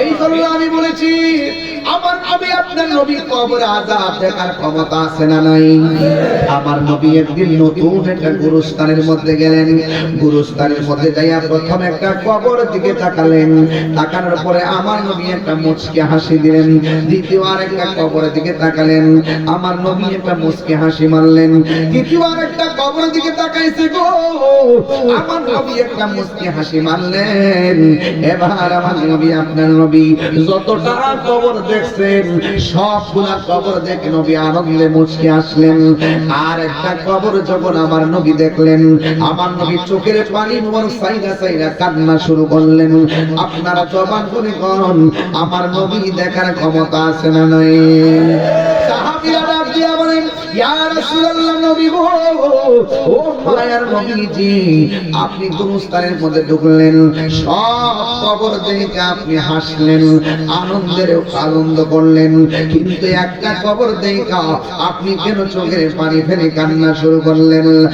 এই কারণে আমি বলেছি। আমার আমি আপনার নবী কবর আজাব দেখার ক্ষমতা আছে না নাই? আমার নবী একদিন নতুন একটা গুরুস্থানের মধ্যে গেলেন। গুরুস্থানের মধ্যে যাইয়া প্রথম একটা কবর দিকে তাকালেন। তাকানোর পরে আমার নবী একটা মুচকি হাসি দিলেন। দ্বিতীয় আর একটা কবরের দিকে তাকালেন। আমার নবী একটা মুচকি হাসি মারলেন। তৃতীয় আর একটা কবরের দিকে তাকাইছে গো। আমার নবী একটা মুচকি হাসি মারলেন। এবার আমার নবী, আপনার নবী, যতটা কবর আর একটা আমার নবী দেখলেন নবী চোখের পানি শুরু করলেন। আপনারা জবান নবী দেখার ক্ষমতা আছে না নয় আপনি আপনি আপনি কেন চোখের পানি ফেলে কান্না শুরু করলেন?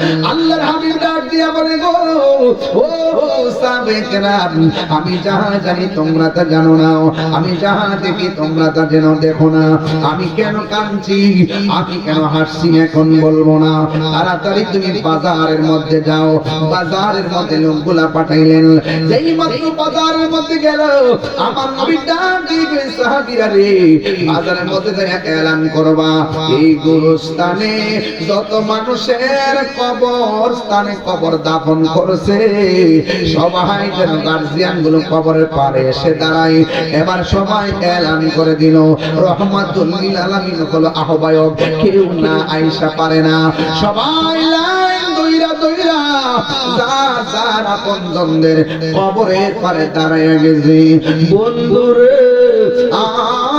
আমি যাহা জানি তোমরা তা জানো না। আমি যাহা দেখি তোমরা তা যেন দেখো না। আমি কেন কাঁদছি? আমি কেন হাসছি এখন বলব না। তাড়াতাড়ি তুমি বাজারের মধ্যে যাও। বাজারের মধ্যে লোকগুলা পাঠাইলেন। যেই মাত্র বাজারের মধ্যে গেল, আমার নবী ডাক দিবে সাহাবীরা রে, বাজারের মধ্যে যায় এলান করবা। এই গুরুস্থানে যত মানুষের কবর, স্থানে কবর দাফন করছে, সবাই যেন গার্জিয়ানগুলো কবরের পারে এসে দাঁড়ায়। এবার সবাই এলান করে দিল। রহমাতুল্লিল আলামিন হলো আহ্বায়ক। কেউ না আইসা পারে না। সবাই লাইন দইরা দইরা যার যার আপনজনদের কবরের পারে দাঁড়ায় গেছে। বন্ধুরে আমার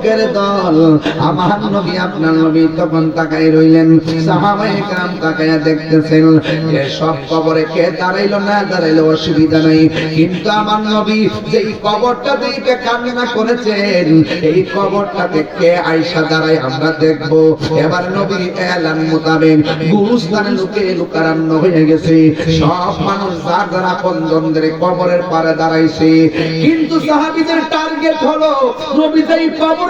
লোকের দল। আমার নবী, আপনার নবী তখন তাকাই রইলেন, সাহাবায়ে কেরাম তাকাইয়া দেখতেছেন যে সব কবরে কে দাঁড়াইলো, না দাঁড়াইলো অসুবিধা নাই। কিন্তু আমার নবী যেই কবরটা দিকে কান্না করেছেন, এই কবরটাতে কে আইসা দাঁড়াই আমরা দেখব। এবার নবী এলান মোতাবেক গুরুস্থানে লোকে লুকারান্ন হয়ে গেছে। সব মানুষ যার যারা বন্ধন ধরে কবরের পারে দাঁড়াইছে। কিন্তু সাহাবিদের টার্গেট হলো, নবী যেই কবর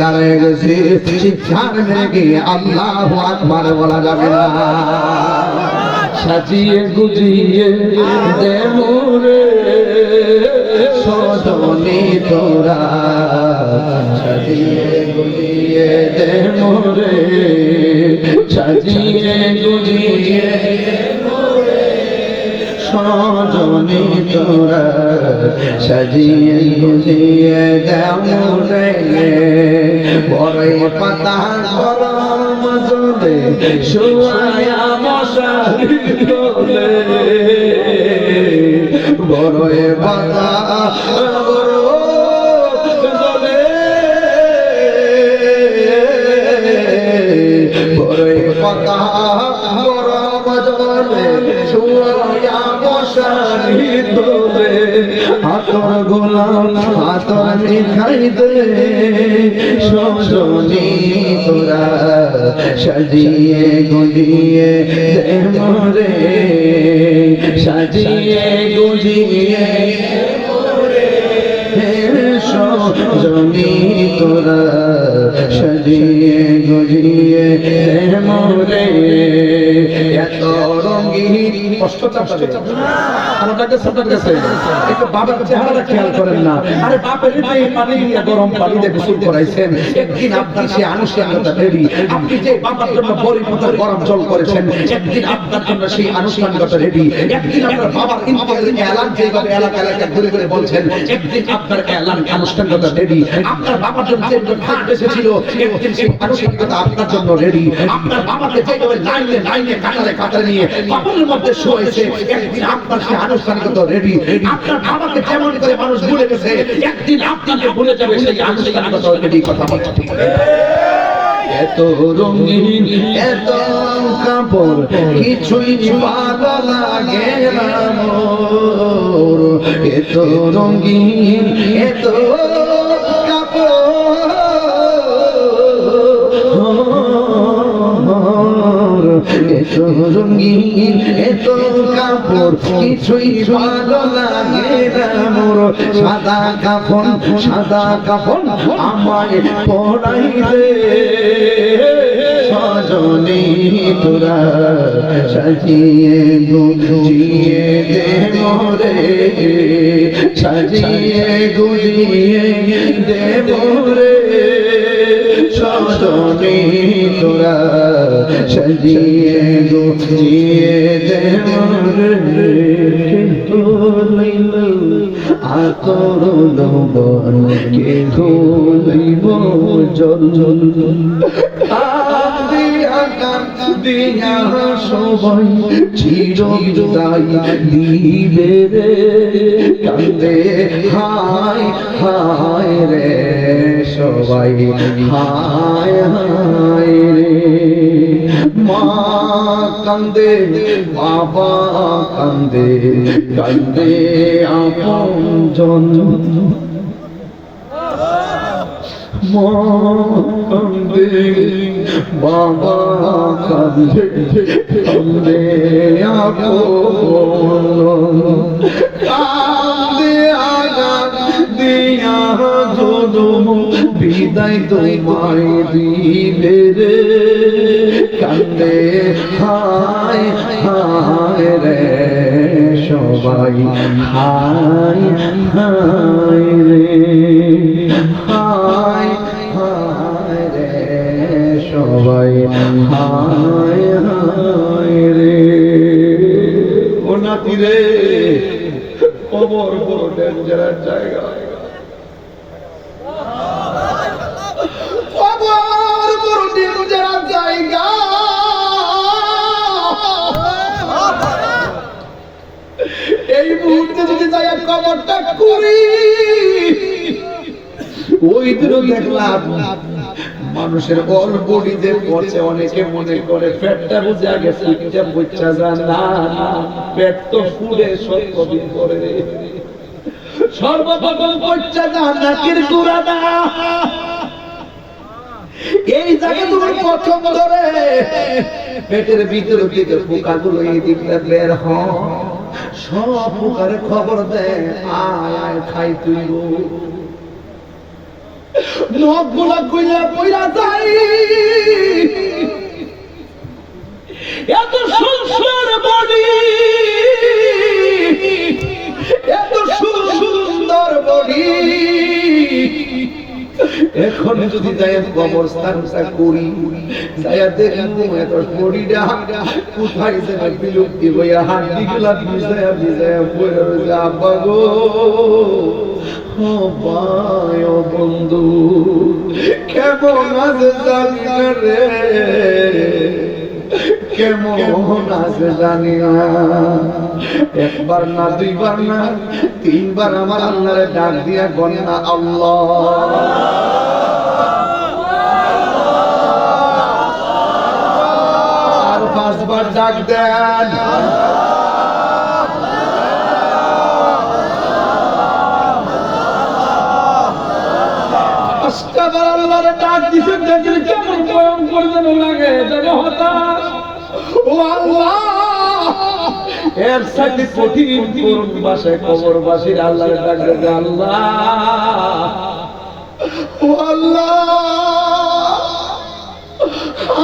দাঁড়ায় গেছে মেরে গিয়ে আল্লাহু আকবার বলা যাবে না। সাজিয়ে গুজিয়ে দে মোরে সজনে তোরা। সাজিয়ে গুজিয়ে দে মোরে সাজিয়ে গুজিয়ে সজনে তোরা সাজিয়ে গুজিয়ে দাও রে। বড়ই পাতা গরম জলে শুয়ায়া মশারি দোলে বড়ই পাতা পাতা মশারি দোলে আতর গোলাম আতর মিঠাই দে সজনি তোরা সাজিয়ে গুজিয়ে দে মরে সাজিয়ে গুজিয়ে সজনি তোরা সাজিয়ে গুজিয়ে মরে এত রঙিন কষ্ট চাপছে আমাটাকে গেছে একটু বাবার চেহারাটা খেয়াল করেন না। আরে বাপের যে পানি দিয়ে গরম পানি গোসল করাইছেন। একদিন আপনার সে আনুষ্ঠানিকতা রেডি আপনি যে বাবার জন্য বড়ি গরম জল করেছেন, একদিন আপনার জন্য সেই আনুষ্ঠানিকতা রেডি। একদিন আপনার বাবার ইন্তেকালের এলান যেভাবে এলাকা এলাকা ঘুরে ঘুরে বলছেন, একদিন আপনার এলান আনুষ্ঠানিকতা রেডি। আপনার বাবার জন্য যে ভাগ এসেছিল একদিন সেই আনুষ্ঠানিকতা আপনার জন্য রেডি। আপনার বাবাকে যেভাবে লাইনে লাইনে, কাতারে কাতারে নিয়ে কবরের মধ্যে শুয়েছে একদিন আপনার সে রেডি আপনার বাবাকে যেমন করে মানুষ ভুলে গেছে, একদিন আপনাকে ভুলে যাবে, সেই রেডি কথা বলছে এত রঙিন, এত কাপড়, কিছুই লাগে না এত রঙিন, এত এত এত কাপড় কিছুই ভালো লাগে না মোর। সাদা কাফন সাদা কাফন আমায় পড়াই দে সজনী তোরা সাজিয়ে গুজিয়ে দে মোরে। সাজিয়ে গুজিয়ে দে মোরে। সজনী তোরা সাজিয়ে গুজিয়ে আতর লবণ কে ঘুলিব জল জল দিয়া দিয়া সবাই চির বিদায় দিবে রে। কান্দে হায় হায় রে সবাই, হায় হায় রে। মা কান্দে বাবা কান্দে কান্দে আপন জন। মা কান্দে বাবা কান্দে কান্দে কান্দে আগা দিয়া জনম বিদায় তোমায় দিবে রে কান্দে হায় হায় রে। সবাই হায় হায় ডেঞ্জারাস জায়গা। এই মুহূর্তে যদি যাই কবরটা করি ওই দিনও দেখলাম মানুষের অল বডিতে পচে অনেকে মনে করে পেটটা বুঝে আগে ফুটটা বুঝা যায় না না, পেট তো ফুলে সত্যদিন করে রে সর্বপ্রথম পচা যায় নাকের গুড়াটা এই জায়গা তোমার প্রথম ধরে পেটের ভিতর থেকে পোকাগুলো এই দিকটা বের হ সব পোকারে খবর দেয় আয় আয় খাই তুই নখগুলা কইলা পইরা যাই। এত সুন্দর বডি এত সুন্দর বডি এখন যদি যাই কবরস্থানটা করি যাই দেখব এত বডিটা কোথায় যেন বিলুপ্তি হইয়া হাড্ডি গুলা ভিজায়া ভিজায়া পড়ে রয়েছে আব্বা ভাই বন্ধু, কেমন আছে রে? কেমন আছে জানি না একবার না, দুইবার না, তিনবার আমার আল্লাহরে ডাক দিয়া গন্না আল্লাহ। পাঁচবার ডাক দেন। আল্লাহরে ডাক দিছে, দেখলে কেমন ভয়ঙ্কর যেন লাগে, যেন হতাশ। ও আল্লাহ! এর সাথে কঠিন করুন বাসায় কবর বাসির আল্লাহর ডাক আল্লাহ। ও আল্লাহ!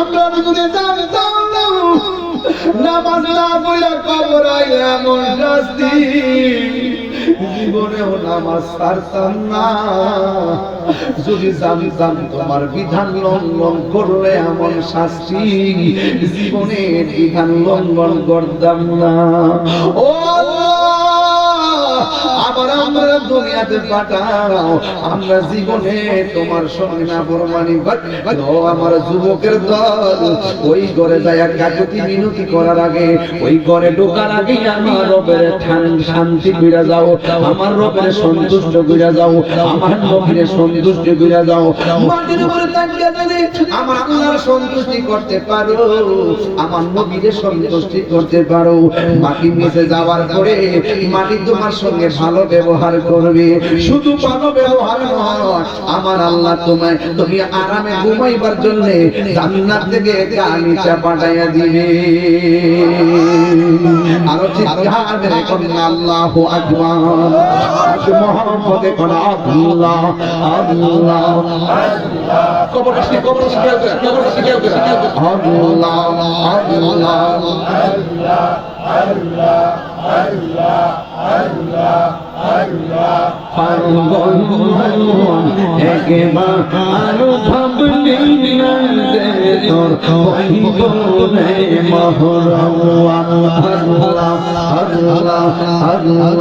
আমরা যদি জানতাম না, নামাজ না পড়া কবর এমন শাস্তি। জীবনেও নামাজ পারতাম না। যদি জানতাম তোমার বিধান লঙ্ঘন করলে আমার শাস্তি জীবনে বিধান লঙ্ঘন করতাম না। ও আবার আমরা দুনিয়াতে পাঠাও। আমরা জীবনে তোমার সঙ্গে না বরমানি আমার যুবকের দল, ওই ঘরে যায় কাকুতি মিনতি করার আগে, ওই ঘরে ঢোকার আগে আমার রবের শান্তি ফিরে যাও। আমার রবের সন্তুষ্ট ফিরে যাও। আমার নবীর সন্তুষ্ট ফিরে যাও। মাটির উপরে তাকিয়ে আমার আল্লাহর সন্তুষ্টি করতে পারো, আমার নবীর সন্তুষ্টি করতে পারো। মাটি মিশে যাওয়ার পরে মাটি তোমার সঙ্গে ভালো ব্যবহার করবে। শুধু ভালো ব্যবহার নয়, আমার আল্লাহ তোমায় তুমি আরামে ঘুমাইবার জন্য জান্নাত থেকে গালিচা পাঠাইয়া দিবে। আরও চিৎকার মেরে কন্যা, আল্লাহু আকবার। মোহাম্মদে কোন আল্লাহ আল্লাহ কবর শিখে কবর শিখে কবর শিখে আল্লাহ আল্লাহ। একবার আরও ভাবলি তোর রে মহরম আল্লাহ আল্লাহ আল্লাহ আল্লাহ